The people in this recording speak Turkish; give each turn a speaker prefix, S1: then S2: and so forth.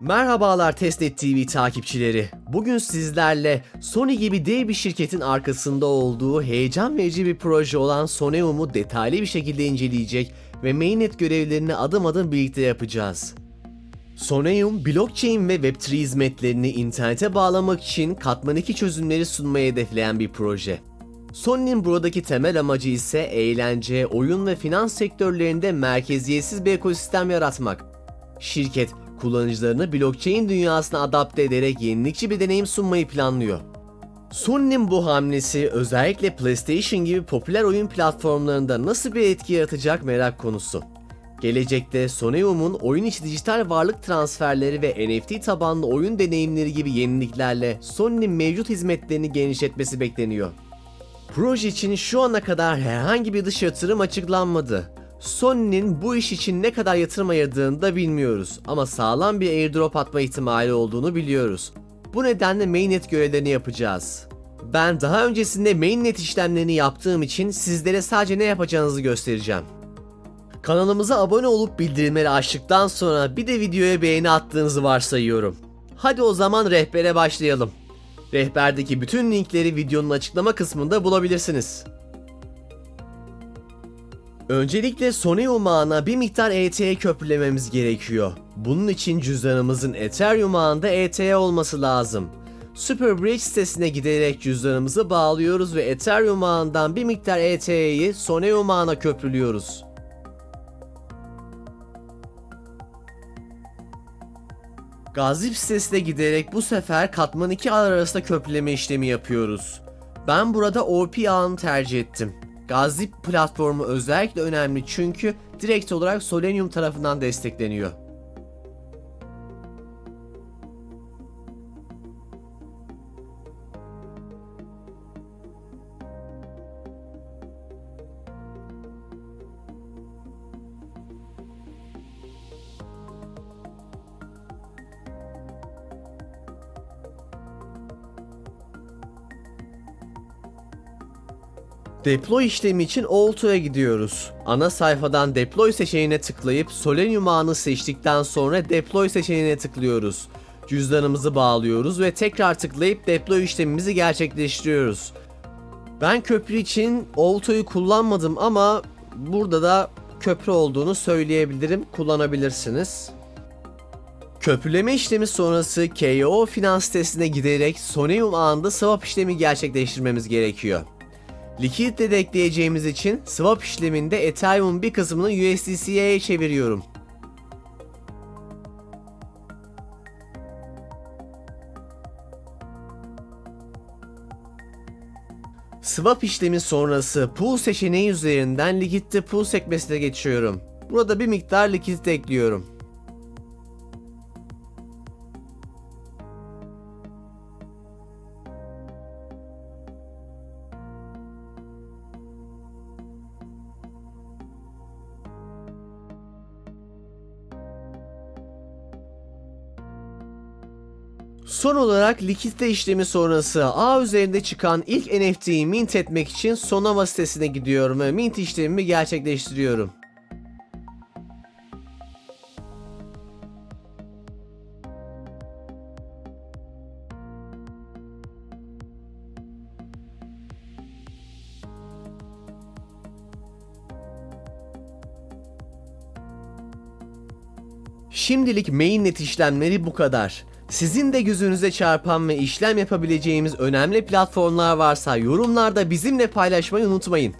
S1: Merhabalar Testnet TV takipçileri. Bugün sizlerle Sony gibi dev bir şirketin arkasında olduğu heyecan verici bir proje olan Soneum'u detaylı bir şekilde inceleyecek ve mainnet görevlerini adım adım birlikte yapacağız. Soneum, blockchain ve Web3 hizmetlerini internete bağlamak için katman 2 çözümleri sunmayı hedefleyen bir proje. Sony'nin buradaki temel amacı ise eğlence, oyun ve finans sektörlerinde merkeziyetsiz bir ekosistem yaratmak. Şirket, kullanıcılarını blockchain dünyasına adapte ederek yenilikçi bir deneyim sunmayı planlıyor. Sony'nin bu hamlesi özellikle PlayStation gibi popüler oyun platformlarında nasıl bir etki yaratacak merak konusu. Gelecekte Soneum'un oyun içi dijital varlık transferleri ve NFT tabanlı oyun deneyimleri gibi yeniliklerle Sony'nin mevcut hizmetlerini genişletmesi bekleniyor. Proje için şu ana kadar herhangi bir dış yatırım açıklanmadı. Sony'nin bu iş için ne kadar yatırım ayırdığını da bilmiyoruz ama sağlam bir airdrop atma ihtimali olduğunu biliyoruz. Bu nedenle mainnet görevlerini yapacağız. Ben daha öncesinde mainnet işlemlerini yaptığım için sizlere sadece ne yapacağınızı göstereceğim. Kanalımıza abone olup bildirimleri açtıktan sonra bir de videoya beğeni attığınızı varsayıyorum. Hadi o zaman rehbere başlayalım. Rehberdeki bütün linkleri videonun açıklama kısmında bulabilirsiniz. Öncelikle Soneum ağına bir miktar ETH köprülememiz gerekiyor. Bunun için cüzdanımızın Ethereum ağında ETH olması lazım. Superbridge sitesine giderek cüzdanımızı bağlıyoruz ve Ethereum ağından bir miktar ETH'yi Soneum ağına köprülüyoruz. Gazip sitesine giderek bu sefer katman 2 ağlar arasında köprüleme işlemi yapıyoruz. Ben burada OP ağını tercih ettim. Gazip platformu özellikle önemli çünkü direkt olarak Solenium tarafından destekleniyor. Deploy işlemi için Alto'ya gidiyoruz. Ana sayfadan Deploy seçeneğine tıklayıp Solenium ağını seçtikten sonra Deploy seçeneğine tıklıyoruz. Cüzdanımızı bağlıyoruz ve tekrar tıklayıp Deploy işlemimizi gerçekleştiriyoruz. Ben köprü için Alto'yu kullanmadım ama burada da köprü olduğunu söyleyebilirim. Kullanabilirsiniz. Köprüleme işlemi sonrası KO finans sitesine giderek Soneum ağında swap işlemi gerçekleştirmemiz gerekiyor. Likiditle de ekleyeceğimiz için swap işleminde Ethereum'un bir kısmını USDC'ye çeviriyorum. Swap işlemi sonrası pool seçeneği üzerinden likitte pool sekmesine geçiyorum. Burada bir miktar likidite ekliyorum. Son olarak likidite işlemi sonrası ağ üzerinde çıkan ilk NFT'yi mint etmek için Sonova sitesine gidiyorum ve mint işlemimi gerçekleştiriyorum. Şimdilik mainnet işlemleri bu kadar. Sizin de gözünüze çarpan ve işlem yapabileceğimiz önemli platformlar varsa yorumlarda bizimle paylaşmayı unutmayın.